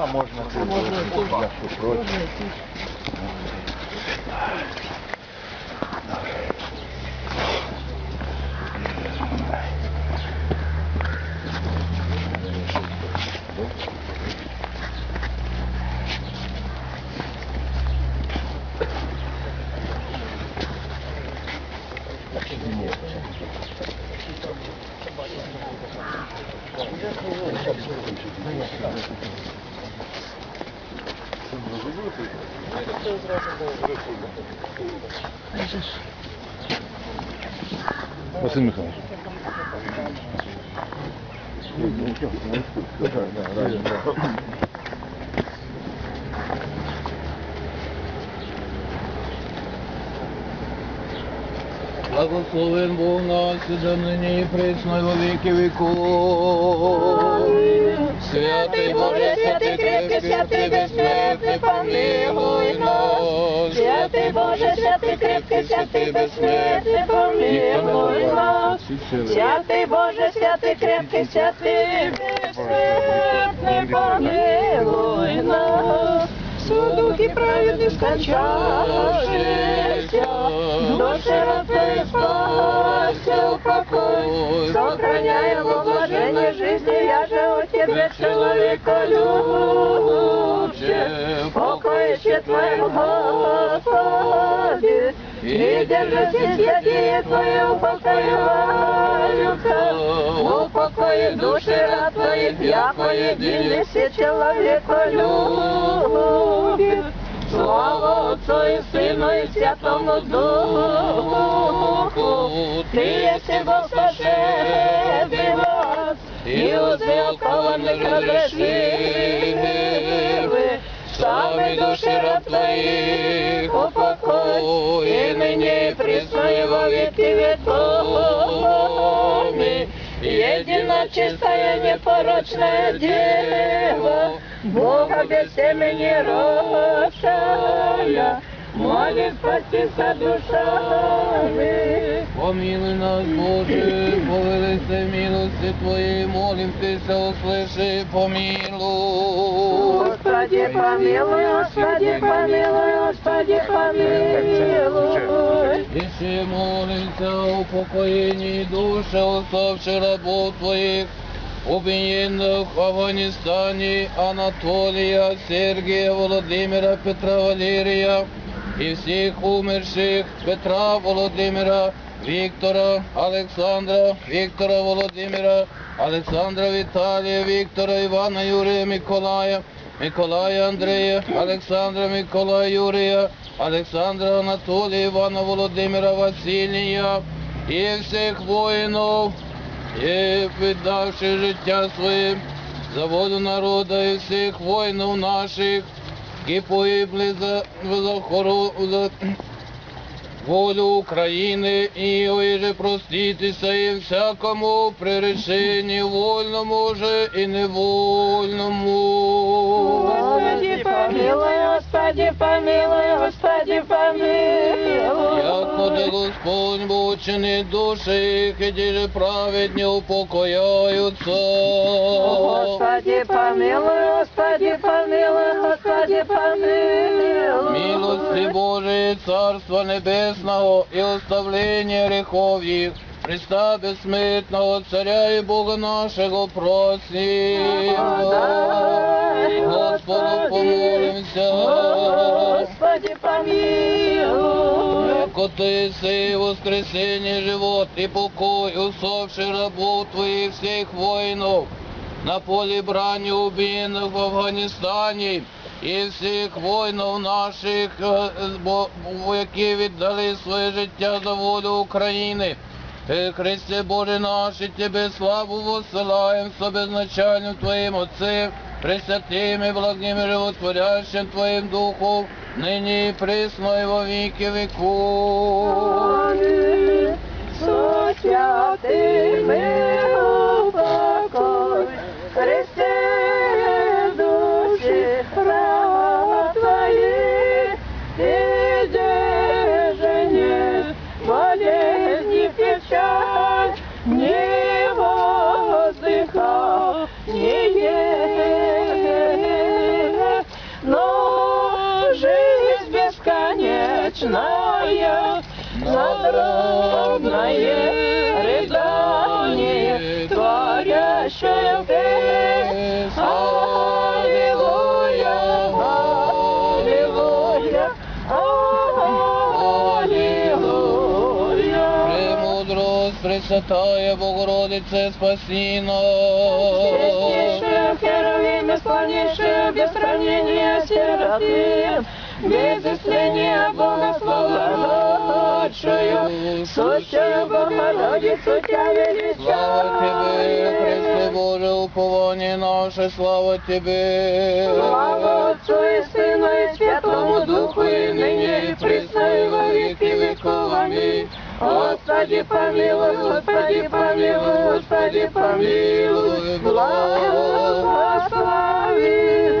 Да, можна. Я що проти. Василь Михайлович. Благословен Бог нас, і до нині і присно, і віки віков. Святий Боже, святий крепкий, святий безсмертний, помилуй нас. Святий Боже, святий крепкий, святий безсмертний, помилуй нас. Святий Боже, святий крепкий, святий безсмертний, помилуй нас. Судух і праведний скончавшийся, душі родной спасся, упокой. Сохраняя во блаженной жизни, я же у тебя человека любче. Покоище Твоем, Господи, и держите святые Твои упокоиваются. Упокои души рад Твоих, яко единый все человека любит. Слава Отцу и Сыну и Святому Духу, Ты есть Бог сошедший вас, и узы окованных разрешили. Сами души раб Твоих упокой, и ныне и присно и во веки веков. Едино чистая непорочная Дева, Бога без семени росшая, молит спасти со душами. Помилуй нас, Боже, повелися в милости Твоей, молимся, услыши, помилуй. Господи, помилуй, Господи, помилуй, Господи, помилуй. Еще молимся о упокоении души уставших рабов Твоих, убиенных в Афганистане Анатолия, Сергия, Владимира, Петра, Валерия и всех умерших Петра, Владимира, Виктора, Александра, Виктора, Владимира, Александра, Виталия, Виктора, Ивана, Юрия, Миколая, Миколая Андрея, Александра, Миколая Юрия, Александра Анатолия, Ивана Володимира Василія і всіх воїнів, і віддавши життя своє за волю народу і всіх воїнів наших, які погибли за, за, хору, за волю України і же проститися і всякому приреченні вольному же і невольному. Помилуй, Господи, помилуй, Господи, помилуй. Як буде Господь мучений душі, які праведні упокояються. Господи, помилуй, Господи, помилуй, Господи, помилуй. Милости Божией, Царства Небесного и оставления грехов их, Христа Бессмертного, Царя и Бога нашего просим. Господу помолимся. Господи, помилуй. Яко Ты сей воскресение, живот и покой, усопший рабов Твоих всех воинов, на поле брани убиенных в Афганистане, і всіх воїнів наших, е, які віддали своє життя за волю України. Е, Христе Боже наш, і Тебе славу воссилаем с безначальним Твоим Отцем, пресвятим и благим и животворящим Твоим Духом, ныне и пресно и во веки веков. Аминь. Со святими упокой, творящее песнь. Аллилуйя, аллилуйя, аллилуйя. Премудрость, Пресвятая Богородице, спаси нас. Честнейшая Херувим, исполнейшая без сравнения Серафим, без исления Бога славу сущую Богородицу Тебя величаю. Боже, упование наше, слава Тебе. Слава Отцу и Сыну и Святому Духу, и ныне, и присно, и во веки веков. Аминь. Господи, помилуй, Господи, помилуй, Господи, помилуй, благослови.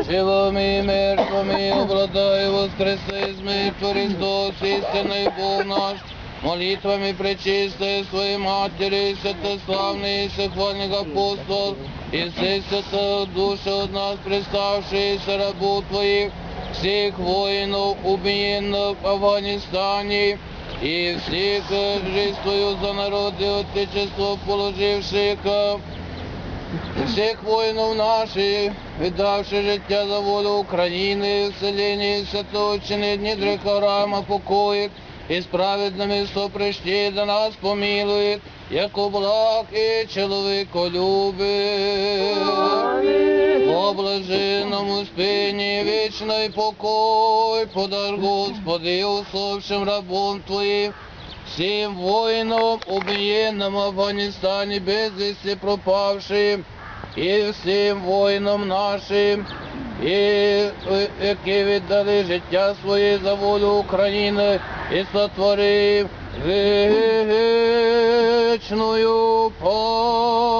Силами и мертвыми обладай, воскреси из мертвых Христос, истинный Бог наш, молитвами пречистой своей Матери, святославный и всехвальных апостол, и всех святых души от нас представшиеся рабу Твоих, всех воинов, убиенных в Афганистане, и всех э, жизнь Твою за народы Отечества положивших, э, всіх воїнів наших, віддавши життя за волю України, в селенні Святочини, дні Дрекорама покоїть, і справедними сопрещі до нас помилує, як облак і чоловіколюбить. По блаженному спині вічний покой, подар Господи, усопшим рабом Твоїм, всім воїнам, в Афганістані, безвісті пропавшим, і всім воїнам нашим, і, е, які віддали життя своє за волю України і сотворив вічною пам'ять.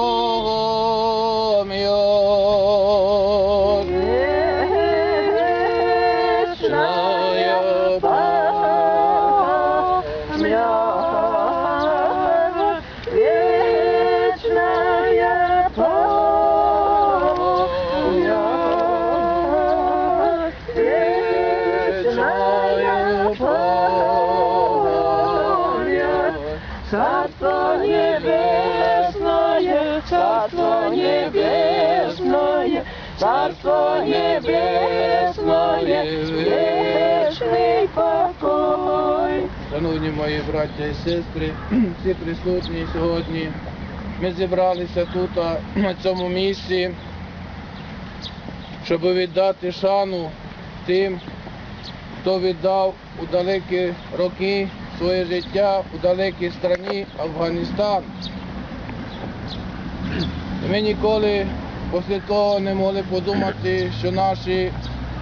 Царство небесное, царство небесное, царство небесное, вечный покой. Шановні мої браття і сестри, всі присутні сьогодні. Ми зібралися тут на цьому місці, щоб віддати шану тим, хто віддав у далекі роки своє життя у далекій країні Афганістан. Ми ніколи після того не могли подумати, що наші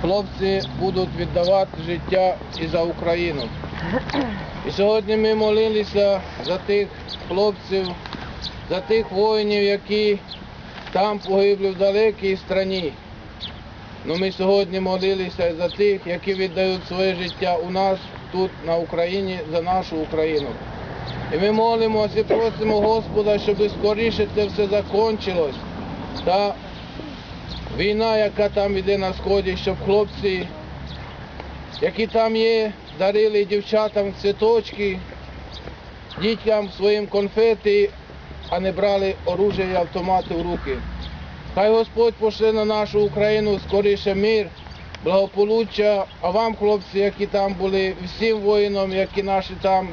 хлопці будуть віддавати життя і за Україну. І сьогодні ми молилися за тих хлопців, за тих воїнів, які там погибли в далекій країні. Ну ми сьогодні молилися за тих, які віддають своє життя у нас тут на Україні за нашу Україну. І ми молимося і просимо Господа, щоб скоріше це все закінчилось. Та війна, яка там іде на сході, щоб хлопці, які там є, дарили дівчатам цвіточки, дітям своїм конфети, а не брали оружие і автомати в руки. Хай Господь пошле на нашу Україну скоріше мир, благополуччя, а вам, хлопці, які там були, всім воїнам, які наші там,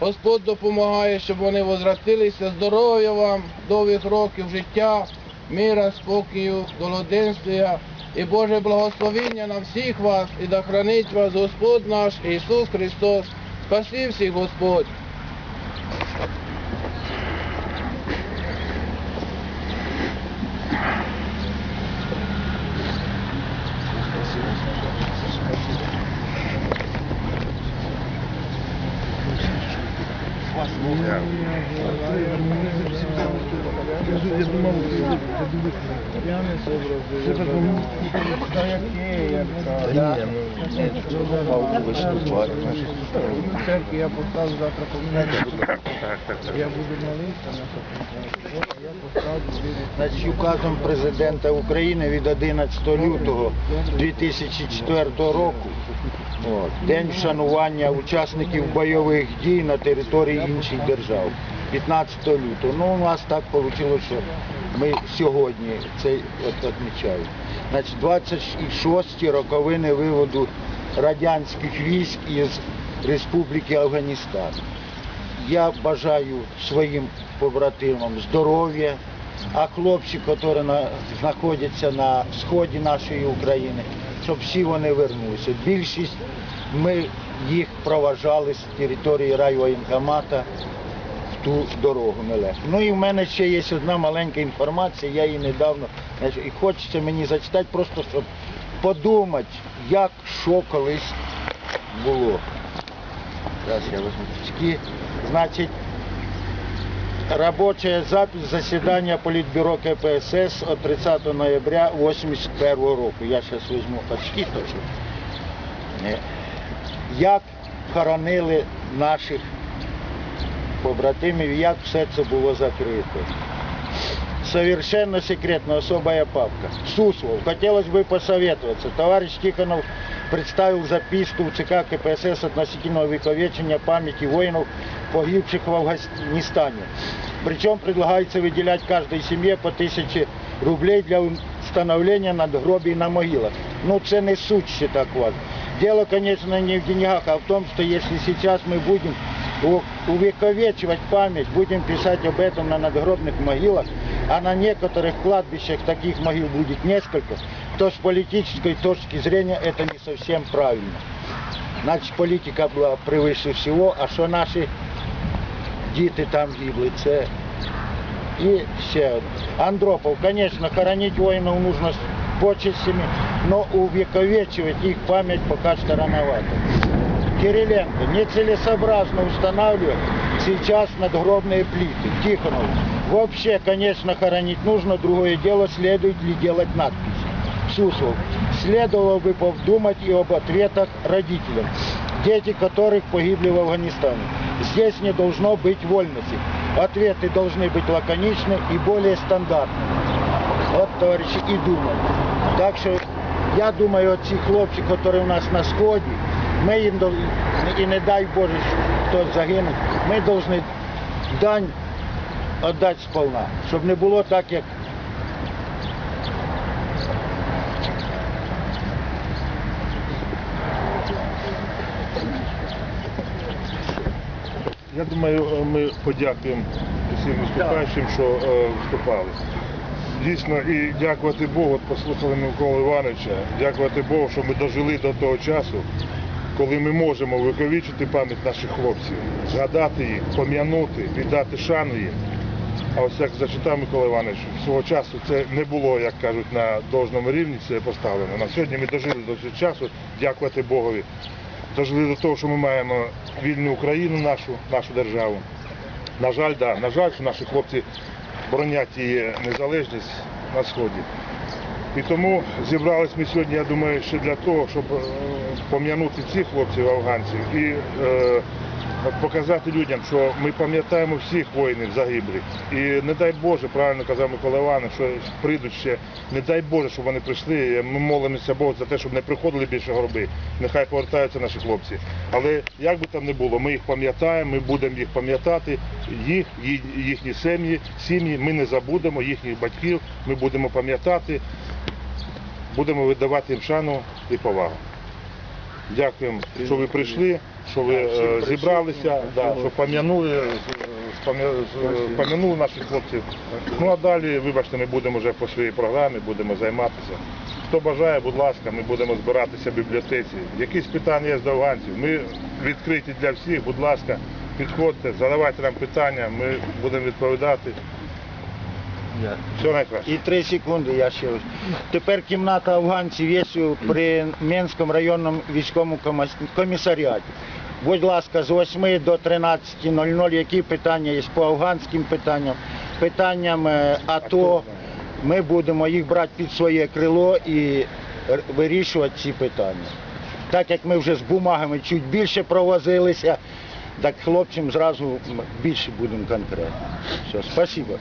Господь допомагає, щоб вони возвратилися. Здоров'я вам, довгих років життя, мира, спокою, долоденствия і Боже благословення на всіх вас і да хранить вас Господь наш Ісус Христос. Спаси всіх Господь. Я поставлю завтра. Я буду на це. Я поставлю Значить, указом президента України від 11 лютого 2004 року. День вшанування учасників бойових дій на території інших держав. 15 лютого. Ну, у нас так вийшло, що ми сьогодні от відмічаємо. Значить, 26 роковини виводу радянських військ із Республіки Афганістан. Я бажаю своїм побратимам здоров'я, а хлопці, які знаходяться на сході нашої України, щоб всі вони вернулися. Більшість ми їх проважали з території райвоєнкомата в ту дорогу нелегко. Ну і в мене ще є одна маленька інформація, я її недавно, і хочеться мені зачитати, просто щоб подумати, як що колись було. Зараз я возьму очки. Значить, Рабочая запись заседания Политбюро КПСС от 30 ноября 81 року. Я зараз візьму очки точно. Е, Як хоронили наших побратимів, як все це було закрито. Совершенно секретно, особая папка. Суслов. Хотелось бы посоветоваться. Товарищ Тихонов представил записку в ЦК КПСС относительно увековечения памяти воинов, погибших в Афганистане. Причем предлагается выделять каждой семье по тысяче рублей для установления надгробий на могилах. Ну, це не суть так вот. Дело, конечно, не в деньгах, а в том, что если сейчас мы будем увековечивать память, будем писать об этом на надгробных могилах, а на некоторых кладбищах таких могил будет несколько, то с политической точки зрения это не совсем правильно. Значит, политика була превыше всего, а що наші діти там гибли, це ще одне. Андропов, хоронить воинов нужно с почестями, но увековечивать их память пока что рановато. Кириленко, нецелесообразно устанавливать сейчас надгробные плиты. Тихонов, вообще, конечно, хоронить нужно, другое дело, следует ли делать надписи. Суслов, следовало бы подумать и об ответах родителям, дети которых погибли в Афганистане. Здесь не должно быть вольности. Ответы должны быть лаконичны и более стандартны. От, товариші, і думаю. Так що я думаю, оці хлопці, які у нас на сході, ми їм дов- і не дай Боже, що хтось загине, ми повинні дань віддати сполна, щоб не було так, як думаю, е, ми подякуємо усім виступаючим, що е, виступали. Дійсно, і дякувати Богу, от послухали Микола Івановича, дякувати Богу, що ми дожили до того часу, коли ми можемо виковічити пам'ять наших хлопців, згадати їх, пом'янути, віддати шану їм. А ось як зачитав Микола Іванович, свого часу це не було, як кажуть, на должному рівні це поставлено. На сьогодні ми дожили до цього часу, дякувати Богові. Дожили до того, що ми маємо вільну Україну нашу, нашу державу. На жаль, да, на жаль, що наші хлопці боронять її незалежність на сході. І тому зібрались ми сьогодні, я думаю, ще для того, щоб е, пом'янути цих хлопців афганців і е, показати людям, що ми пам'ятаємо всіх воїнів загиблих. І не дай Боже, правильно казав Микола Іванович, що прийдуть ще, не дай Боже, щоб вони прийшли. Ми молимося Богу за те, щоб не приходили більше гроби. Нехай повертаються наші хлопці. Але як би там не було, ми їх пам'ятаємо, ми будемо їх пам'ятати, їх, їхні сім'ї, сім'ї, ми не забудемо їхніх батьків, ми будемо пам'ятати, будемо видавати їм шану і повагу. Дякуємо, що ви прийшли, що ви е, зібралися, да, що пам'янули, е, пам'янули наших хлопців. Ну а далі, вибачте, ми будемо вже по своїй програмі, будемо займатися. Хто бажає, будь ласка, ми будемо збиратися в бібліотеці. Якісь питання є з афганців. Ми відкриті для всіх, будь ласка, підходьте, задавайте нам питання, ми будемо відповідати. Все найкраще. І три секунди я ще ось. Тепер кімната афганців є при Менському районному військовому комісаріаті. Будь ласка, з 8 до 13.00 які питання є по афганським питанням, питанням е, АТО. Ми будемо їх брати під своє крило і вирішувати ці питання. Так як ми вже з бумагами чуть більше провозилися, так хлопцям зразу більше будемо конкретно. Все, спасибо.